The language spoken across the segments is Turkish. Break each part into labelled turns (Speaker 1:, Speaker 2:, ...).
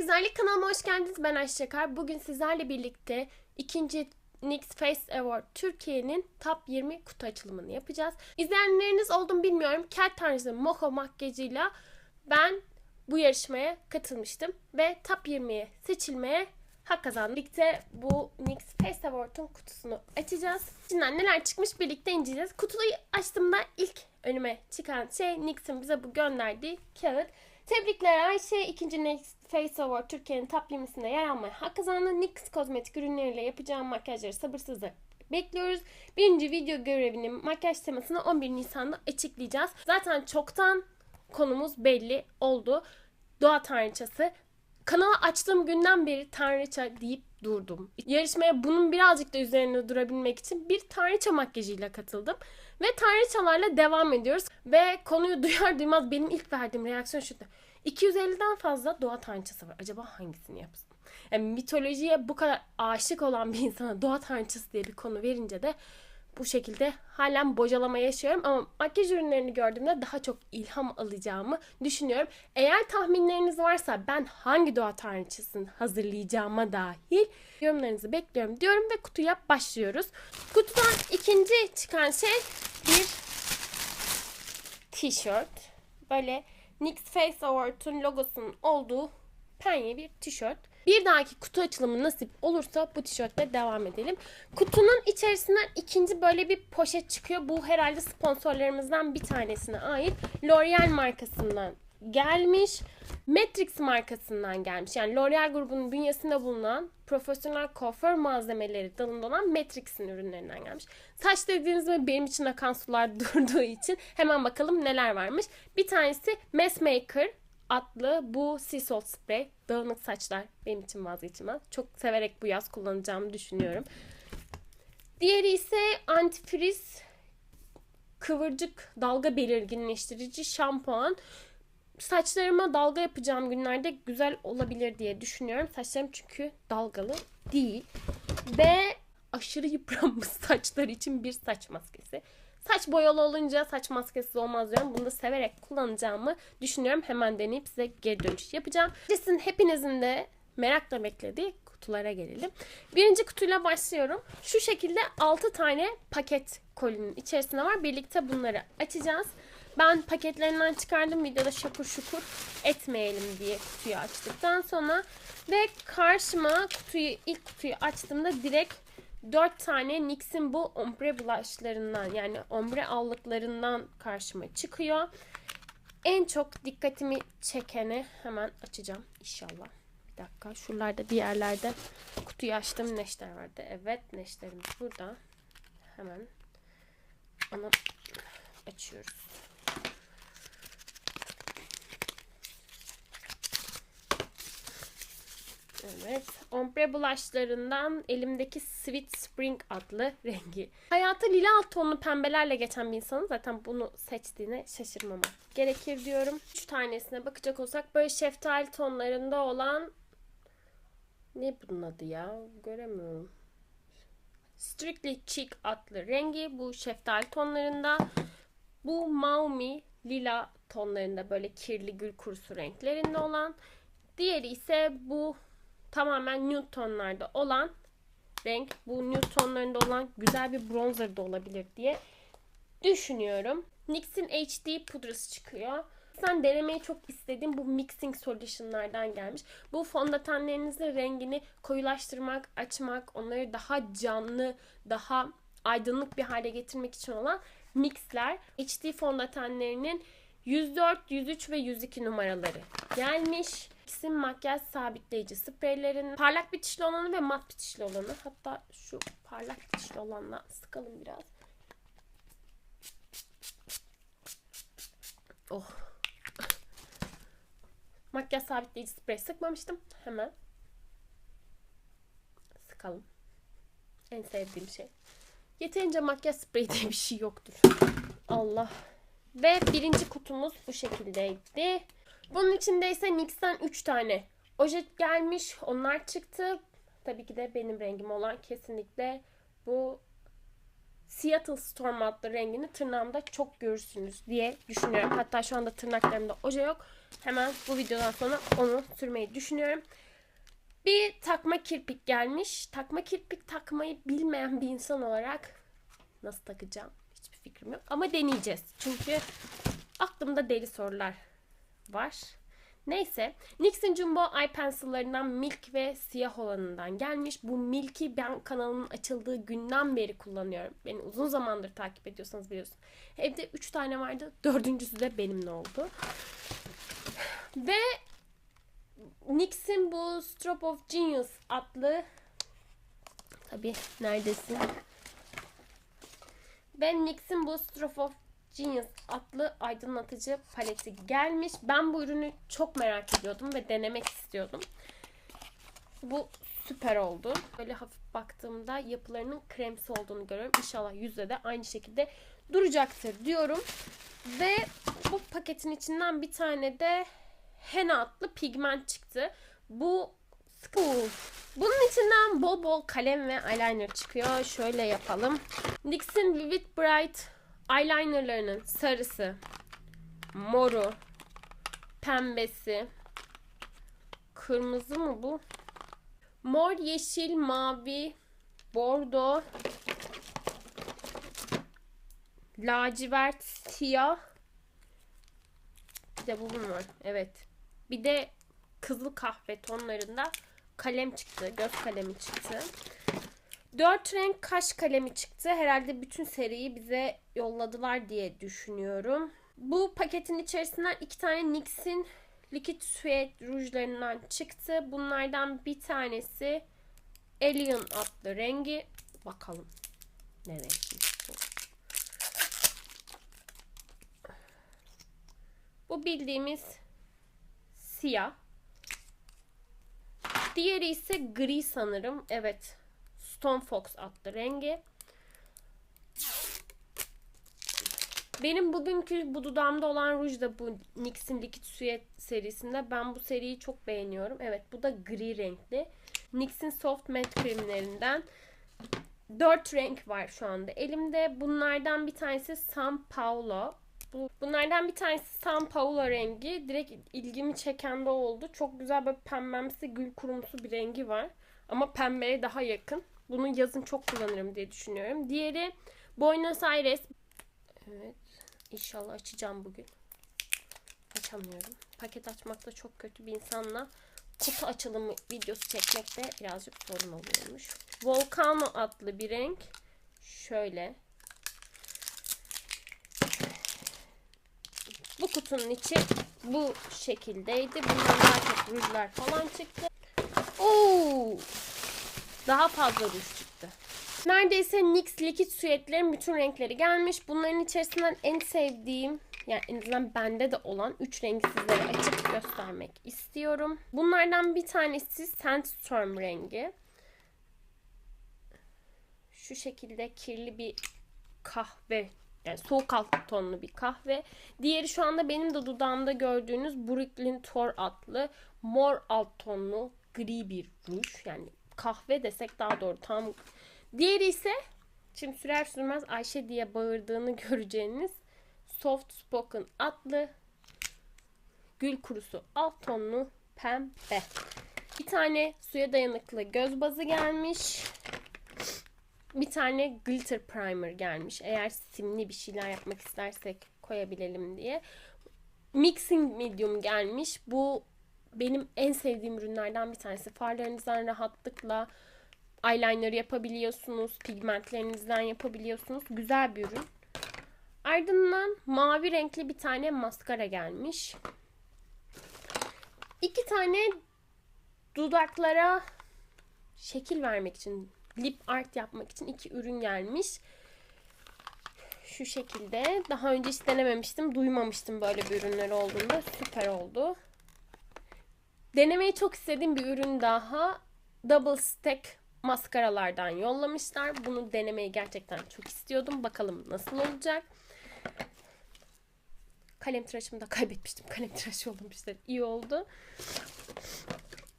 Speaker 1: güzellik kanalıma hoş geldiniz. Ben Ayşe Çakar. Bugün sizlerle birlikte ikinci NYX Face Award Türkiye'nin Top 20 kutu açılımını yapacağız. İzleyenleriniz oldu mu bilmiyorum. Kel Tanrısı Moho makyajıyla ben bu yarışmaya katılmıştım. Ve Top 20'ye seçilmeye hak kazandım. Birlikte bu NYX Face Award'un kutusunu açacağız. İçinden neler çıkmış birlikte inceleyeceğiz. Kutuyu açtığımda ilk önüme çıkan şey NYX'in bize bu gönderdiği kağıt. Tebrikler Ayşe. İkinci NYX Face Award Türkiye'nin top 20'sinde yer almaya hak kazandı. NYX kozmetik ürünleriyle yapacağım makyajları sabırsızla bekliyoruz. Birinci video görevinin makyaj temasını 11 Nisan'da açıklayacağız. Zaten çoktan konumuz belli oldu. Doğa Tanrıçası. Kanalı açtığım günden beri Tanrıça deyip durdum. Yarışmaya bunun birazcık da üzerine durabilmek için bir Tanrıça makyajıyla katıldım. Ve Tanrıçalarla devam ediyoruz. Ve konuyu duyar duymaz benim ilk verdiğim reaksiyon şuydu. 250'den fazla doğa tanrıçası var. Acaba hangisini yapsın? Yani mitolojiye bu kadar aşık olan bir insana doğa tanrıçası diye bir konu verince de bu şekilde halen bocalama yaşıyorum ama makyaj ürünlerini gördüğümde daha çok ilham alacağımı düşünüyorum. Eğer tahminleriniz varsa ben hangi doğa tanrıçasını hazırlayacağıma dahil yorumlarınızı bekliyorum diyorum ve kutuya başlıyoruz. Kutudan ikinci çıkan şey bir tişört. Böyle NYX Face Award'un logosunun olduğu penye bir tişört. Bir dahaki kutu açılımı nasip olursa bu tişörtle devam edelim. Kutunun içerisinden ikinci böyle bir poşet çıkıyor. Bu herhalde sponsorlarımızdan bir tanesine ait. L'Oreal markasından gelmiş. Matrix markasından gelmiş. Yani L'Oreal grubunun bünyesinde bulunan profesyonel kuaför malzemeleri dalında olan Matrix'in ürünlerinden gelmiş. Saç dediğiniz gibi benim için akan sular durduğu için hemen bakalım neler varmış. Bir tanesi Messmaker adlı bu sea salt spray. Dağınık saçlar benim için vazgeçilmez. Çok severek bu yaz kullanacağımı düşünüyorum. Diğeri ise antifriz kıvırcık dalga belirginleştirici şampuan. Saçlarıma dalga yapacağım günlerde güzel olabilir diye düşünüyorum. Saçlarım çünkü dalgalı değil. Ve aşırı yıpranmış saçlar için bir saç maskesi. Saç boyalı olunca saç maskesi olmaz diyorum. Bunu da severek kullanacağımı düşünüyorum. Hemen deneyip size geri dönüş yapacağım. Sizin hepinizin de merakla beklediği kutulara gelelim. Birinci kutuyla başlıyorum. Şu şekilde 6 tane paket kolinin içerisinde var. Birlikte bunları açacağız. Ben paketlerinden çıkardım videoda şakur şukur etmeyelim diye kutuyu açtıktan sonra ve karşıma kutuyu ilk kutuyu açtığımda direkt 4 tane NYX'in bu ombre blushlarından yani ombre allıklarından karşıma çıkıyor. En çok dikkatimi çekeni hemen açacağım inşallah. Bir dakika şuralarda bir yerlerde kutuyu açtım neşter vardı. Evet neşterimiz burada. Hemen onu açıyoruz. Evet. Ombre blushlarından elimdeki Sweet Spring adlı rengi. Hayatı lila alt tonlu pembelerle geçen bir insanın zaten bunu seçtiğine şaşırmama gerekir diyorum. Üç tanesine bakacak olsak böyle şeftali tonlarında olan ne bunun adı ya? Göremiyorum. Strictly Cheek adlı rengi bu şeftali tonlarında. Bu Maumi lila tonlarında böyle kirli gül kurusu renklerinde olan. Diğeri ise bu tamamen nude tonlarda olan renk. Bu nude tonlarında olan güzel bir bronzer da olabilir diye düşünüyorum. NYX'in HD pudrası çıkıyor. Sen denemeyi çok istediğim bu mixing solutionlardan gelmiş. Bu fondötenlerinizin rengini koyulaştırmak, açmak, onları daha canlı, daha aydınlık bir hale getirmek için olan mixler. HD fondötenlerinin 104, 103 ve 102 numaraları gelmiş. İkisinin makyaj sabitleyici spreylerin parlak bitişli olanı ve mat bitişli olanı. Hatta şu parlak bitişli olanla sıkalım biraz. Oh. Makyaj sabitleyici sprey sıkmamıştım. Hemen sıkalım. En sevdiğim şey. Yeterince makyaj spreyi diye bir şey yoktur. Allah. Ve birinci kutumuz bu şekildeydi. Bunun içinde ise NYX'ten 3 tane oje gelmiş. Onlar çıktı. Tabii ki de benim rengim olan kesinlikle bu Seattle Storm adlı rengini tırnağımda çok görürsünüz diye düşünüyorum. Hatta şu anda tırnaklarımda oje yok. Hemen bu videodan sonra onu sürmeyi düşünüyorum. Bir takma kirpik gelmiş. Takma kirpik takmayı bilmeyen bir insan olarak nasıl takacağım hiçbir fikrim yok. Ama deneyeceğiz. Çünkü aklımda deli sorular var. Neyse. NYX'in Jumbo Eye Pencil'larından Milk ve siyah olanından gelmiş. Bu Milk'i ben kanalımın açıldığı günden beri kullanıyorum. Beni uzun zamandır takip ediyorsanız biliyorsunuz. Evde 3 tane vardı. Dördüncüsü de benimle oldu. Ve NYX'in bu Strobe of Genius adlı Tabi neredesin? Ben NYX'in bu Strobe of Genius adlı aydınlatıcı paleti gelmiş. Ben bu ürünü çok merak ediyordum ve denemek istiyordum. Bu süper oldu. Böyle hafif baktığımda yapılarının kremsi olduğunu görüyorum. İnşallah yüzde de aynı şekilde duracaktır diyorum. Ve bu paketin içinden bir tane de henna adlı pigment çıktı. Bu Uf. Bunun içinden bol bol kalem ve eyeliner çıkıyor. Şöyle yapalım. NYX'in Vivid Bright eyelinerlarının sarısı, moru, pembesi, kırmızı mı bu? Mor, yeşil, mavi, bordo, lacivert, siyah. Bir de bu mu var? Evet. Bir de kızıl kahve tonlarında kalem çıktı. Göz kalemi çıktı. Dört renk kaş kalemi çıktı. Herhalde bütün seriyi bize yolladılar diye düşünüyorum. Bu paketin içerisinden iki tane NYX'in Liquid Suede rujlarından çıktı. Bunlardan bir tanesi Alien adlı rengi. Bakalım ne renkmiş bu. Bu bildiğimiz siyah. Diğeri ise gri sanırım. Evet. Stone Fox adlı rengi. Benim bugünkü bu dudağımda olan ruj da bu NYX'in Liquid Suede serisinde. Ben bu seriyi çok beğeniyorum. Evet bu da gri renkli. NYX'in Soft Matte kremlerinden 4 renk var şu anda elimde. Bunlardan bir tanesi San Paulo. Bu, bunlardan bir tanesi San Paulo rengi. Direkt ilgimi çeken de oldu. Çok güzel böyle pembemsi gül kurumsu bir rengi var. Ama pembeye daha yakın. Bunu yazın çok kullanırım diye düşünüyorum. Diğeri Buenos Aires. Evet. İnşallah açacağım bugün. Açamıyorum. Paket açmakta çok kötü bir insanla kutu açılımı videosu çekmekte birazcık sorun oluyormuş. Volcano adlı bir renk. Şöyle. Bu kutunun içi bu şekildeydi. Bundan daha çok rujlar falan çıktı. Oo! Daha fazla ruj çıktı. Neredeyse NYX Liquid Suede'lerin bütün renkleri gelmiş. Bunların içerisinden en sevdiğim yani en azından bende de olan 3 rengi sizlere açıp göstermek istiyorum. Bunlardan bir tanesi Sandstorm rengi. Şu şekilde kirli bir kahve yani soğuk alt tonlu bir kahve. Diğeri şu anda benim de dudağımda gördüğünüz Brooklyn Tor adlı mor alt tonlu gri bir ruj. Yani kahve desek daha doğru tam. Diğeri ise şimdi sürer sürmez Ayşe diye bağırdığını göreceğiniz Soft Spoken adlı gül kurusu alt tonlu pembe. Bir tane suya dayanıklı göz bazı gelmiş. Bir tane glitter primer gelmiş. Eğer simli bir şeyler yapmak istersek koyabilelim diye. Mixing medium gelmiş. Bu benim en sevdiğim ürünlerden bir tanesi. Farlarınızdan rahatlıkla eyeliner yapabiliyorsunuz. Pigmentlerinizden yapabiliyorsunuz. Güzel bir ürün. Ardından mavi renkli bir tane maskara gelmiş. İki tane dudaklara şekil vermek için, lip art yapmak için iki ürün gelmiş. Şu şekilde. Daha önce hiç denememiştim. Duymamıştım böyle bir ürünler olduğunda. Süper oldu. Denemeyi çok istediğim bir ürün daha. Double Stack maskaralardan yollamışlar. Bunu denemeyi gerçekten çok istiyordum. Bakalım nasıl olacak. Kalem tıraşımı da kaybetmiştim. Kalem tıraşı yollamışlar. İyi oldu.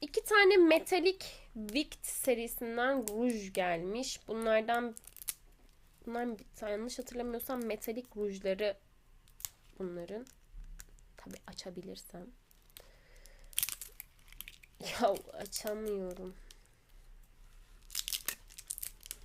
Speaker 1: İki tane metalik Vict serisinden ruj gelmiş. Bunlardan bunlar bir tane yanlış hatırlamıyorsam metalik rujları bunların. Tabi açabilirsem. Ya açamıyorum.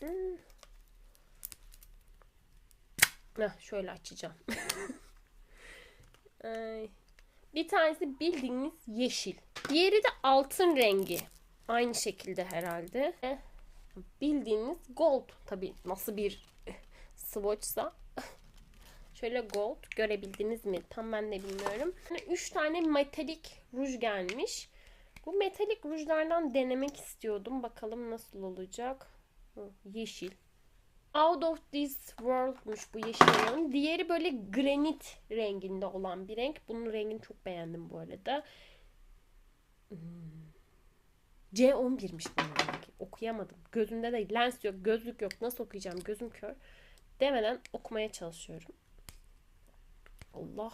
Speaker 1: Hmm. Heh, şöyle açacağım. Ay. Bir tanesi bildiğiniz yeşil. Diğeri de altın rengi. Aynı şekilde herhalde. Bildiğiniz gold. Tabi nasıl bir swatchsa. Şöyle gold görebildiniz mi? Tam ben de bilmiyorum. Yani üç tane metalik ruj gelmiş. Bu metalik rujlardan denemek istiyordum. Bakalım nasıl olacak. Hı, Yeşil. Out of this world'muş bu yeşil olanın. Diğeri böyle granit renginde olan bir renk. Bunun rengini çok beğendim bu arada. Hmm. C11'miş bunun rengi. Okuyamadım. Gözümde de lens yok, gözlük yok. Nasıl okuyacağım? Gözüm kör. Demeden okumaya çalışıyorum. Allah.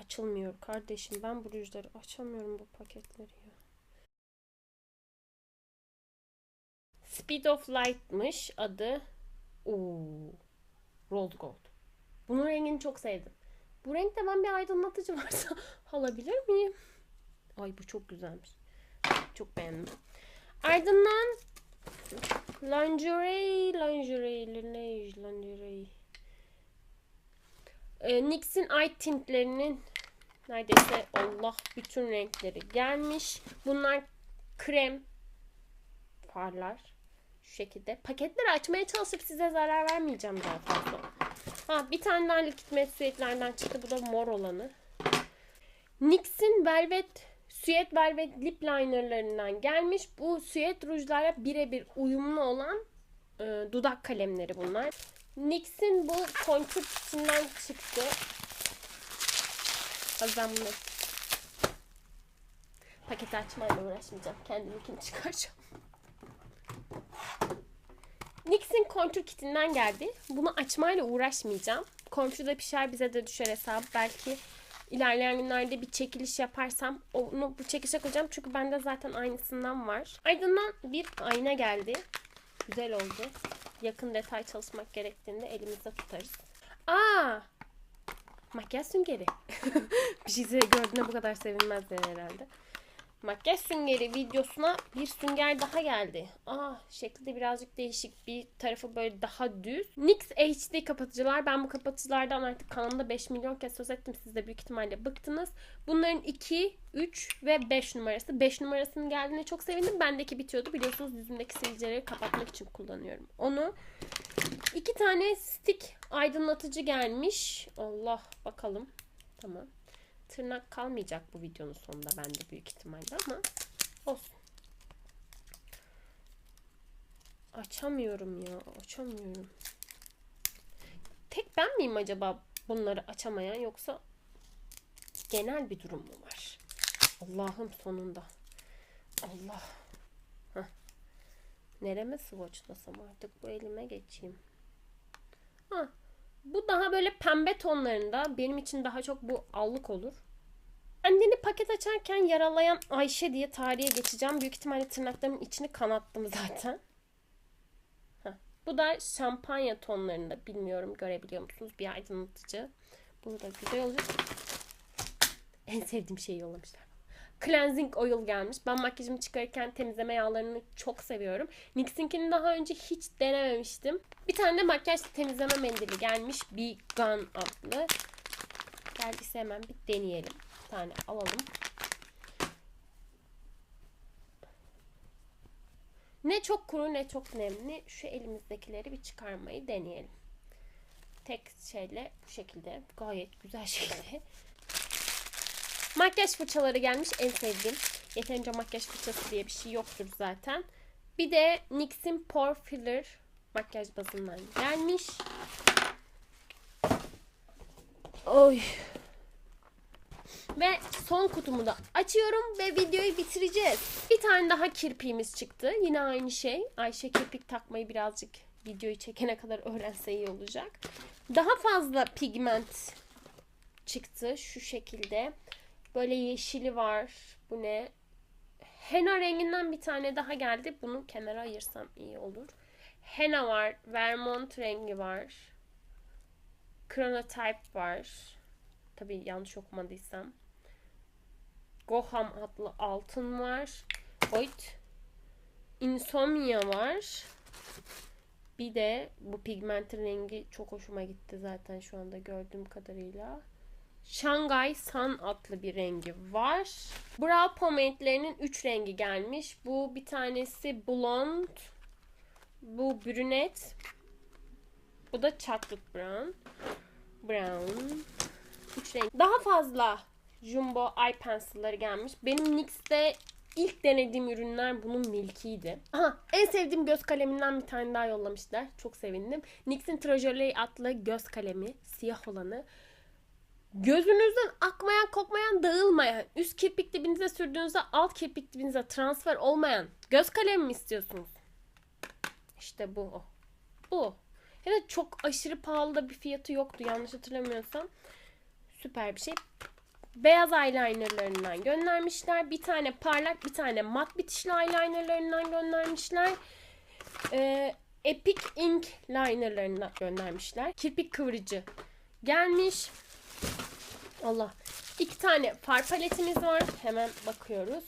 Speaker 1: Açılmıyor kardeşim. Ben bu rujları açamıyorum bu paketleri ya. Speed of Light'mış adı. Oo. Rose Gold. Bunun rengini çok sevdim. Bu renkte ben bir aydınlatıcı varsa alabilir miyim? Ay bu çok güzelmiş. Çok beğendim. Ardından lingerie, lingerie, lingerie, lingerie. Ee, NYX'in eye tintlerinin neredeyse Allah bütün renkleri gelmiş. Bunlar krem farlar. Şu şekilde. Paketleri açmaya çalışıp size zarar vermeyeceğim daha fazla. Ha, bir tane daha likit mesuiyetlerden çıktı. Bu da mor olanı. NYX'in Velvet Süet Velvet lip linerlarından gelmiş. Bu süet rujlara birebir uyumlu olan e, dudak kalemleri bunlar. NYX'in bu kontür kitinden çıktı. Az ben bunu paketi açmayla uğraşmayacağım. Kendiminkini çıkaracağım. NYX'in kontür kitinden geldi. Bunu açmayla uğraşmayacağım. Komşuda pişer bize de düşer hesabı. Belki ilerleyen günlerde bir çekiliş yaparsam onu bu çekişe koyacağım. Çünkü bende zaten aynısından var. Ardından bir ayna geldi. Güzel oldu. Yakın detay çalışmak gerektiğinde elimizde tutarız. Aa! Makyaj süngeri. bir şey gördüğünde bu kadar sevinmezler herhalde. Makyaj süngeri videosuna bir sünger daha geldi. Aa şekli de birazcık değişik. Bir tarafı böyle daha düz. NYX HD kapatıcılar. Ben bu kapatıcılardan artık kanalımda 5 milyon kez söz ettim. Siz de büyük ihtimalle bıktınız. Bunların 2, 3 ve 5 numarası. 5 numarasının geldiğine çok sevindim. Bendeki bitiyordu. Biliyorsunuz yüzümdeki sivilceleri kapatmak için kullanıyorum. Onu iki tane stick aydınlatıcı gelmiş. Allah bakalım. Tamam tırnak kalmayacak bu videonun sonunda bende büyük ihtimalle ama olsun. Açamıyorum ya. Açamıyorum. Tek ben miyim acaba bunları açamayan yoksa genel bir durum mu var? Allah'ım sonunda. Allah. Heh. Nereme swatchlasam artık bu elime geçeyim. Ha, bu daha böyle pembe tonlarında. Benim için daha çok bu allık olur. Kendini paket açarken yaralayan Ayşe diye tarihe geçeceğim. Büyük ihtimalle tırnaklarımın içini kanattım zaten. Heh. Bu da şampanya tonlarında. Bilmiyorum görebiliyor musunuz? Bir aydınlatıcı. Bu da güzel olacak. En sevdiğim şeyi yollamışlar. Cleansing oil gelmiş. Ben makyajımı çıkarırken temizleme yağlarını çok seviyorum. NYX'inkini daha önce hiç denememiştim. Bir tane de makyaj temizleme mendili gelmiş. Be Gone adlı. Geldiyse hemen bir deneyelim. Bir tane alalım. Ne çok kuru ne çok nemli. Şu elimizdekileri bir çıkarmayı deneyelim. Tek şeyle bu şekilde gayet güzel şekilde Makyaj fırçaları gelmiş. En sevdiğim. Yeterince makyaj fırçası diye bir şey yoktur zaten. Bir de NYX'in Pore Filler makyaj bazından gelmiş. Oy. Ve son kutumu da açıyorum ve videoyu bitireceğiz. Bir tane daha kirpiğimiz çıktı. Yine aynı şey. Ayşe kirpik takmayı birazcık videoyu çekene kadar öğrense iyi olacak. Daha fazla pigment çıktı şu şekilde. Böyle yeşili var. Bu ne? Henna renginden bir tane daha geldi. Bunu kenara ayırsam iyi olur. Henna var. Vermont rengi var. Chronotype var. Tabii yanlış okumadıysam. Goham adlı altın var. Oit. Insomnia var. Bir de bu pigmentin rengi çok hoşuma gitti zaten şu anda gördüğüm kadarıyla. Shanghai Sun adlı bir rengi var. Brow pomade'lerinin 3 rengi gelmiş. Bu bir tanesi blond. Bu brünet. Bu da chocolate brown. Brown. 3 renk. Daha fazla Jumbo eye pencil'ları gelmiş. Benim NYX'te ilk denediğim ürünler bunun milkiydi. Aha, en sevdiğim göz kaleminden bir tane daha yollamışlar. Çok sevindim. NYX'in Treasury adlı göz kalemi. Siyah olanı. Gözünüzden akmayan, kokmayan, dağılmayan, üst kirpik dibinize sürdüğünüzde alt kirpik dibinize transfer olmayan göz kalemi mi istiyorsunuz? İşte bu. Bu. Hem de çok aşırı pahalı da bir fiyatı yoktu yanlış hatırlamıyorsam. Süper bir şey. Beyaz eyelinerlarından göndermişler. Bir tane parlak, bir tane mat bitişli eyelinerlarından göndermişler. Ee, Epic Ink linerlarından göndermişler. Kirpik kıvırıcı gelmiş. Allah. İki tane far paletimiz var. Hemen bakıyoruz.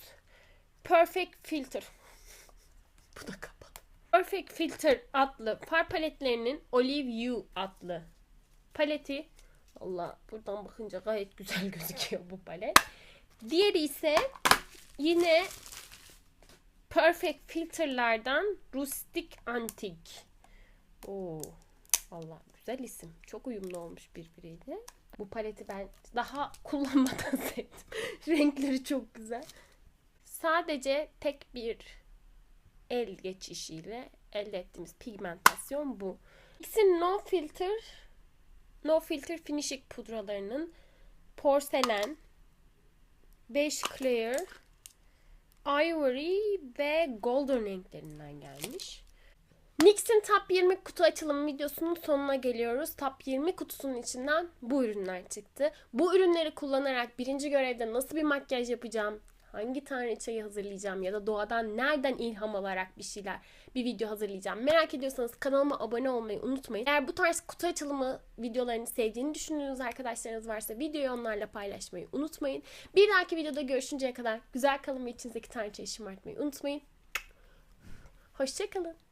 Speaker 1: Perfect Filter. Bu da kapalı. Perfect Filter adlı far paletlerinin Olive You adlı paleti. Allah buradan bakınca gayet güzel gözüküyor bu palet. Diğeri ise yine Perfect Filter'lardan Rustic Antique. Oo, Allah güzel isim. Çok uyumlu olmuş birbiriyle. Bu paleti ben daha kullanmadan sevdim. Renkleri çok güzel. Sadece tek bir el geçişiyle elde ettiğimiz pigmentasyon bu. İkisi No Filter No Filter Finishing pudralarının porselen, beige clear, ivory ve golden renklerinden gelmiş. NYX'in Top 20 kutu açılımı videosunun sonuna geliyoruz. Top 20 kutusunun içinden bu ürünler çıktı. Bu ürünleri kullanarak birinci görevde nasıl bir makyaj yapacağım, hangi tanrıçayı hazırlayacağım ya da doğadan nereden ilham alarak bir şeyler, bir video hazırlayacağım. Merak ediyorsanız kanalıma abone olmayı unutmayın. Eğer bu tarz kutu açılımı videolarını sevdiğini düşündüğünüz arkadaşlarınız varsa videoyu onlarla paylaşmayı unutmayın. Bir dahaki videoda görüşünceye kadar güzel kalın ve içinizdeki tanrıçayı şımartmayı unutmayın. Hoşçakalın.